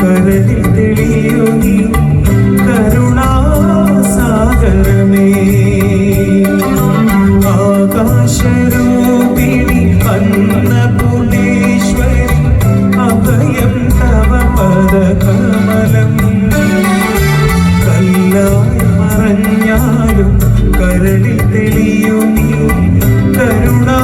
കരളി തെളിയോ നീ കരുണാസാഗരമേ. ആകാശരൂപിണി അന്നപുടീശ്വരി അഭയം തവ പദകമലം. കല്ലായ മറഞ്ഞാലും കരളി തെളിയോ നീ കരുണാസാഗരമേ.